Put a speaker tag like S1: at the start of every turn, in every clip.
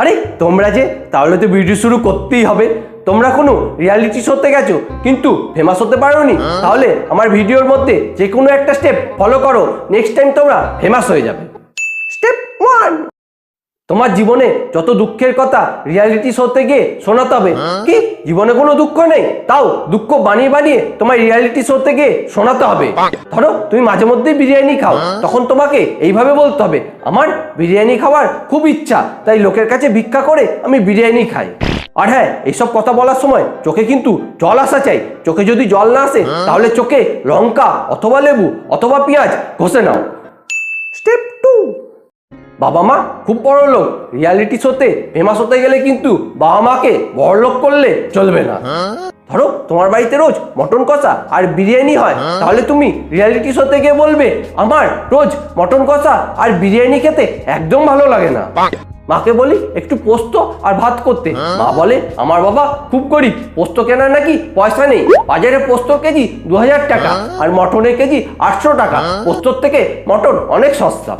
S1: আরে তোমরা যে তাহলে তো ভিডিও শুরু করতেই হবে। তোমরা কোনো রিয়ালিটি শোতে গেছো কিন্তু ফেমাস হতে পারোনি। তাহলে আমার ভিডিওর মধ্যে যে কোনো একটা স্টেপ ফলো করো। নেক্সট টাইম তোমরা ফেমাস হয়ে যাবে। স্টেপ ওয়ান তোমার জীবনে যত দুঃখের কথা রিয়ালিটি শোতে গিয়ে শোনাতে হবে। কি? জীবনে কোনো দুঃখ নেই? তাও দুঃখ বানিয়ে বানিয়ে তোমার রিয়ালিটি শোতে গিয়ে শোনাতে হবে। ধরো তুমি মাঝে মধ্যে বিরিয়ানি খাও। তখন তোমাকে এইভাবে বলতে হবে আমার বিরিয়ানি খাওয়ার খুব ইচ্ছা তাই লোকের কাছে ভিক্ষা করে আমি বিরিয়ানি খাই। আর হ্যাঁ এইসব কথা বলার সময় চোখে কিন্তু জল আসা চাই। চোখে যদি জল না আসে তাহলে চোখে লঙ্কা অথবা লেবু অথবা পেঁয়াজ ঘষে নাও। স্টেপ বাবা মা খুব বড় লোক রিয়ালিটি শোতে ফেমাস হতে গেলে কিন্তু বাবা মাকে বড় লোক করলে চলবে না। ধরো তোমার বাড়িতে রোজ মটন কষা আর বিরিয়ানি হয় তাহলে তুমি রিয়ালিটি শোতে গিয়ে বলবে আমার রোজ মটন কষা আর বিরিয়ানি খেতে একদম ভালো লাগে না। মাকে বলি একটু পোস্ত আর ভাত করতে। মা বলে আমার বাবা খুব গরিব পোস্ত কেনার নাকি পয়সা নেই। বাজারে পোস্ত কেজি দু হাজার টাকা আর মটনের কেজি আটশো টাকা। পোস্তর থেকে মটন অনেক সস্তা।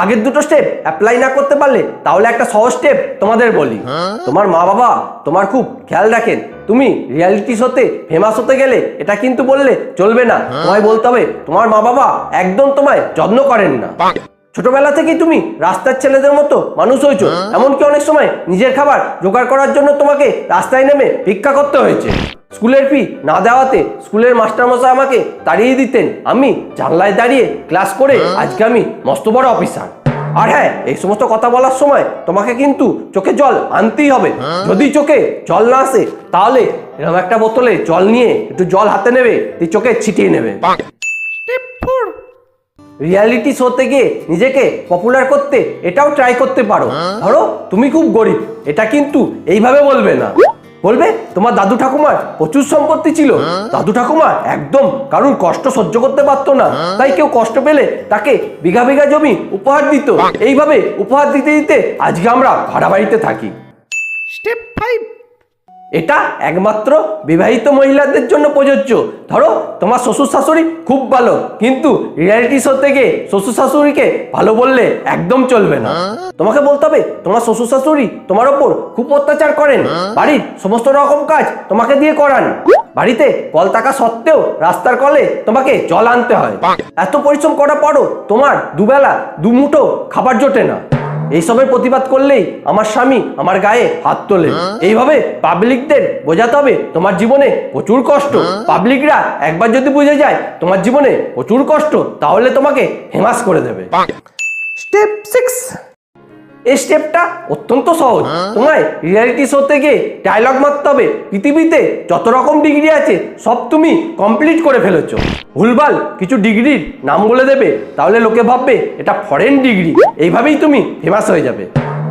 S1: আগের দুটো স্টেপ অ্যাপ্লাই না করতে পারলে তাহলে একটা সহজ স্টেপ তোমাদের বলি। তোমার মা বাবা তোমার খুব খেয়াল রাখেন। তুমি রিয়ালিটি শোতে ফেমাস হতে গেলে এটা কিন্তু বললে চলবে না। তোমায় বলতে হবে তোমার মা বাবা একদম তোমায় যত্ন করেন না। ছোটবেলা থেকেই তুমি রাস্তার ছেলেদের মতো মানুষ হয়েছো। এমনকি অনেক সময় নিজের খাবার জোগাড় করার জন্য তোমাকে রাস্তায় নেমে ভিক্ষা করতে হয়েছে। স্কুলের ফি না দেওয়াতে স্কুলের মাস্টারমশাই আমাকে তাড়িয়ে দিতেন। আমি জানলায় দাঁড়িয়ে ক্লাস করে আজকে আমি মস্ত বড় অফিসার। আর হ্যাঁ এই সমস্ত কথা বলার সময় তোমাকে কিন্তু চোখে জল আনতেই হবে। যদি চোখে জল না আসে তাহলে এরকম একটা বোতলে জল নিয়ে একটু জল হাতে নেবে তুই চোখে ছিটিয়ে নেবে। রিয়ালিটি শোতে গিয়ে নিজেকে পপুলার করতে এটাও ট্রাই করতে পারো। ধরো তুমি খুব গরিব এটা কিন্তু এইভাবে বলবে না। বলবে তোমার দাদু ঠাকুমার প্রচুর সম্পত্তি ছিল। দাদু ঠাকুমা একদম কারণ কষ্ট সহ্য করতে পারতো না। তাই কেউ কষ্ট পেলে তাকে বিঘা বিঘা জমি উপহার দিত। এইভাবে উপহার দিতে দিতে আজকে আমরা ভাড়া বাড়িতে থাকি।
S2: Step five.
S1: এটা একমাত্র বিবাহিত মহিলাদের জন্য প্রযোজ্য। ধরো তোমার শ্বশুর শাশুড়ি খুব ভালো কিন্তু রিয়ালিটি শো থেকে শ্বশুর শাশুড়িকে ভালো বললে একদম চলবে না। তোমাকে বলতে হবে তোমার শ্বশুর শাশুড়ি তোমার ওপর খুব অত্যাচার করেন। বাড়ির সমস্ত রকম কাজ তোমাকে দিয়ে করান। বাড়িতে কল থাকা সত্ত্বেও রাস্তার কলে তোমাকে জল আনতে হয়। এত পরিশ্রম করার পরও তোমার দুবেলা দুমুঠো খাবার জোটে না। এইসবের প্রতিবাদ করলেই আমার স্বামী আমার গায়ে হাত তোলে। এইভাবে পাবলিকদের বোঝাতে হবে তোমার জীবনে প্রচুর কষ্ট। পাবলিকরা একবার যদি বুঝে যায় তোমার জীবনে প্রচুর কষ্ট, তাহলে তোমাকে হেমাস করে দেবে। স্টেপ সিক্স এই স্টেপটা অত্যন্ত সহজ। তোমায় রিয়ালিটি শোতে গিয়ে ডায়লগ মারতে হবে। পৃথিবীতে যত রকম ডিগ্রি আছে সব তুমি কমপ্লিট করে ফেলেছো। ভুলভাল কিছু ডিগ্রির নাম বলে দেবে তাহলে লোকে ভাববে এটা ফরেন ডিগ্রি এইভাবেই তুমি ফেমাস হয়ে যাবে।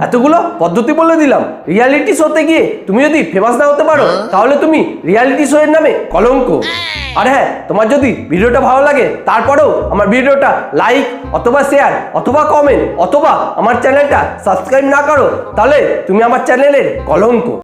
S1: এতগুলো পদ্ধতি বলে দিলাম। রিয়ালিটি শোতে গিয়ে তুমি যদি ফেমাস না হতে পারো তাহলে তুমি রিয়ালিটি শো এর নামে কলঙ্ক। আর হ্যাঁ তোমার যদি ভিডিওটা ভালো লাগে তারপরেও আমার ভিডিওটা লাইক অথবা শেয়ার অথবা কমেন্ট অথবা আমার চ্যানেলটা সাবস্ক্রাইব না করো তাহলে তুমি আমার চ্যানেলের কলঙ্ক।